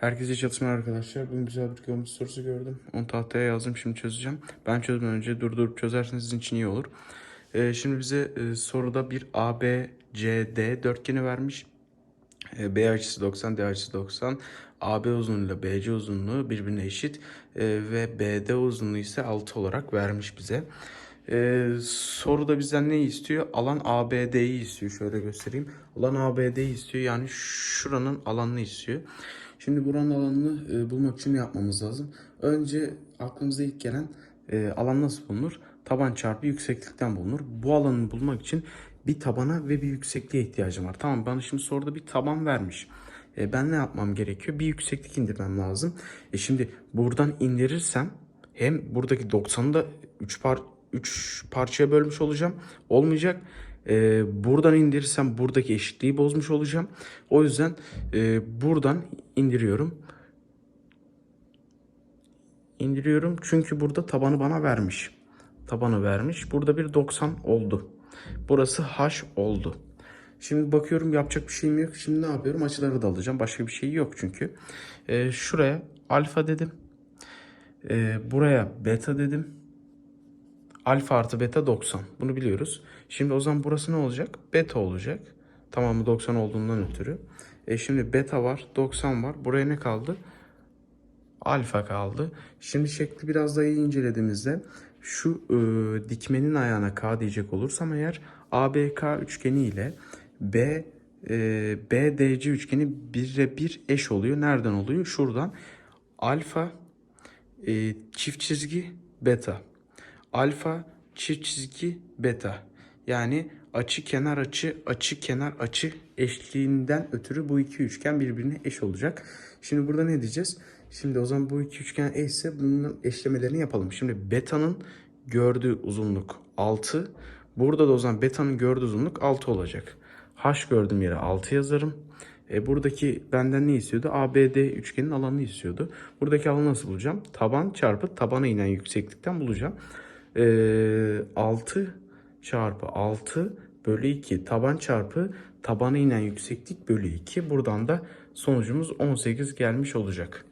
Herkese çalışmalar arkadaşlar. Bugün güzel bir geometri sorusu gördüm. Onu tahtaya yazdım. Şimdi çözeceğim. Ben çözmeden önce durdurup çözerseniz sizin için iyi olur. Ee, şimdi bize e, soruda bir ABCD dörtgeni vermiş. E, B açısı 90, D açısı 90. AB uzunluğuyla BC uzunluğu birbirine eşit. E, ve BD uzunluğu ise 6 olarak vermiş bize. E, soruda bizden ne istiyor? Alan ABD'yi istiyor. Şöyle göstereyim. Alan ABD'yi istiyor. Yani şuranın alanını istiyor. Şimdi buranın alanını e, bulmak için ne yapmamız lazım? Önce aklımıza ilk gelen e, alan nasıl bulunur? Taban çarpı yükseklikten bulunur. Bu alanı bulmak için bir tabana ve bir yüksekliğe ihtiyacım var. Tamam bana şimdi soruda bir taban vermiş. E, ben ne yapmam gerekiyor? Bir yükseklik indirmem lazım. E şimdi buradan indirirsem hem buradaki 90'ı da 3 par 3 parçaya bölmüş olacağım. Olmayacak. E, buradan indirirsem buradaki eşitliği bozmuş olacağım. O yüzden e, buradan indiriyorum. İndiriyorum çünkü burada tabanı bana vermiş. Tabanı vermiş. Burada bir 90 oldu. Burası H oldu. Şimdi bakıyorum yapacak bir şeyim yok. Şimdi ne yapıyorum? Açıları da alacağım. Başka bir şey yok çünkü. Ee, şuraya alfa dedim. Ee, buraya beta dedim. Alfa artı beta 90. Bunu biliyoruz. Şimdi o zaman burası ne olacak? Beta olacak. Tamamı 90 olduğundan ötürü. E şimdi beta var, 90 var. Buraya ne kaldı? Alfa kaldı. Şimdi şekli biraz daha iyi incelediğimizde şu e, dikmenin ayağına K diyecek olursam eğer ABK üçgeni ile B e, BDC üçgeni 1'e 1 eş oluyor. Nereden oluyor? Şuradan alfa e, çift çizgi beta. Alfa çift çizgi beta. Yani açı kenar açı açı kenar açı eşliğinden ötürü bu iki üçgen birbirine eş olacak. Şimdi burada ne diyeceğiz? Şimdi o zaman bu iki üçgen eşse bunun eşlemelerini yapalım. Şimdi beta'nın gördüğü uzunluk 6. Burada da o zaman beta'nın gördüğü uzunluk 6 olacak. H gördüğüm yere 6 yazarım. E, buradaki benden ne istiyordu? ABD üçgenin alanını istiyordu. Buradaki alanı nasıl bulacağım? Taban çarpı tabana inen yükseklikten bulacağım. E, 6 çarpı 6 bölü 2 taban çarpı tabana inen yükseklik bölü 2. Buradan da sonucumuz 18 gelmiş olacak.